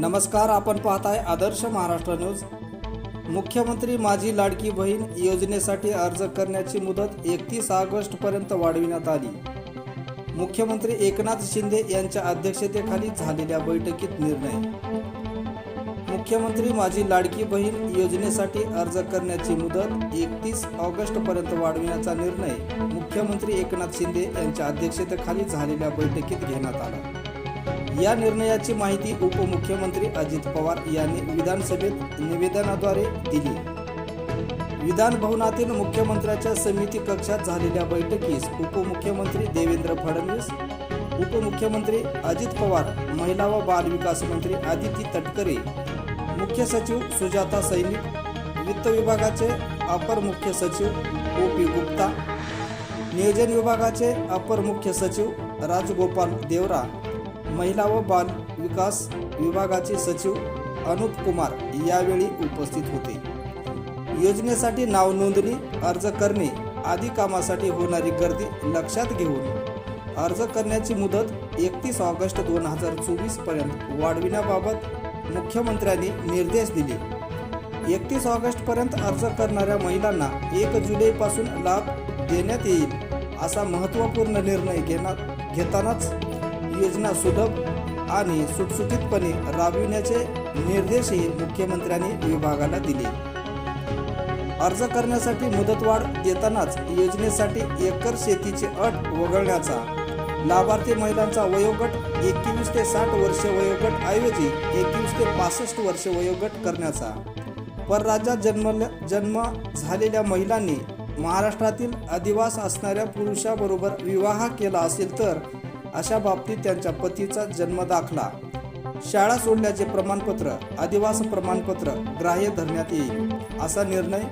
नमस्कार आपण पाहताय आदर्श महाराष्ट्र न्यूज. मुख्यमंत्री माझी लाडकी बहीण योजनेसाठी अर्ज करण्याची मुदत एकतीस ऑगस्टपर्यंत वाढविण्यात आली. मुख्यमंत्री एकनाथ शिंदे यांच्या अध्यक्षतेखाली झालेल्या बैठकीत निर्णय. मुख्यमंत्री माझी लाडकी बहीण योजनेसाठी अर्ज करण्याची मुदत एकतीस ऑगस्टपर्यंत वाढविण्याचा निर्णय मुख्यमंत्री एकनाथ शिंदे यांच्या अध्यक्षतेखाली झालेल्या बैठकीत घेण्यात आला. या निर्णयाची माहिती उपमुख्यमंत्री अजित पवार यांनी विधानसभेत निवेदनाद्वारे दिली. विधान भवनातील मुख्यमंत्र्यांच्या समिती कक्षात झालेल्या बैठकीस उपमुख्यमंत्री देवेंद्र फडणवीस उपमुख्यमंत्री अजित पवार महिला व बाल विकास मंत्री आदिती तटकरे मुख्य सचिव सुजाता सैनिक वित्त विभागाचे अपर मुख्य सचिव ओ पी गुप्ता नियोजन विभागाचे अपर मुख्य सचिव राजगोपाल देवरा महिला व बाल विकास विभागाचे सचिव अनुप कुमार यावेळी उपस्थित होते. योजनेसाठी नाव नोंदणी अर्ज करणे आदी कामासाठी होणारी गर्दी लक्षात घेऊन अर्ज करण्याची मुदत एकतीस ऑगस्ट दोन हजार चोवीसपर्यंत वाढविण्याबाबत मुख्यमंत्र्यांनी निर्देश दिले. एकतीस ऑगस्ट पर्यंत अर्ज करणाऱ्या महिलांना एक जुलैपासून लाभ देण्यात येईल असा महत्त्वपूर्ण निर्णय घेणार घेतानाच योजना सुलभ आणि सुटसुटीतपणे राबविण्याचे निर्देशही मुख्यमंत्र्यांनी विभागाला दिले. अर्ज करण्यासाठी मुदतवाढ देतानाच योजनेसाठी एकर शेतीची अट वगळण्याचा लाभार्थी महिलांचा वयोगट एकवीस ते साठ वर्ष वयोगट ऐवजी एकवीस ते पासष्ट वर्ष वयोगट करण्याचा परराज्यात जन्मल्या जन्म झालेल्या महिलांनी महाराष्ट्रातील अधिवास असणाऱ्या पुरुषाबरोबर विवाह केला असेल तर अशा बाबतीत त्यांच्या पतीचा जन्मदाखला शाळा सोडल्याचे प्रमाणपत्र आदिवास प्रमाणपत्र ग्राह्य धरण्यात येईल असा निर्णय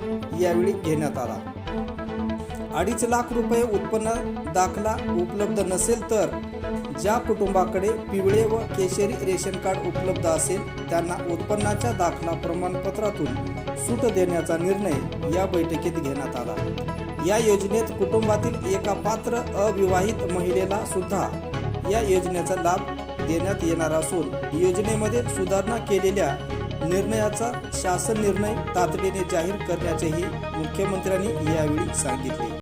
यावेळी घेण्यात आला. अडीच लाख रुपये उत्पन्न दाखला उपलब्ध नसेल तर ज्या कुटुंबाकडे पिवळे व केशरी रेशन कार्ड उपलब्ध असेल त्यांना उत्पन्नाच्या दाखला प्रमाणपत्रातून सूट देण्याचा निर्णय या बैठकीत घेण्यात आला. या योजनेत कुटुंबातील एका पात्र अविवाहित महिलेला सुद्धा या योजनेचा लाभ देण्यात येणार असून योजनेमध्ये सुधारणा केलेल्या निर्णयाचा शासन निर्णय तातडीने जाहीर करण्याचेही मुख्यमंत्र्यांनी यावेळी सांगितले.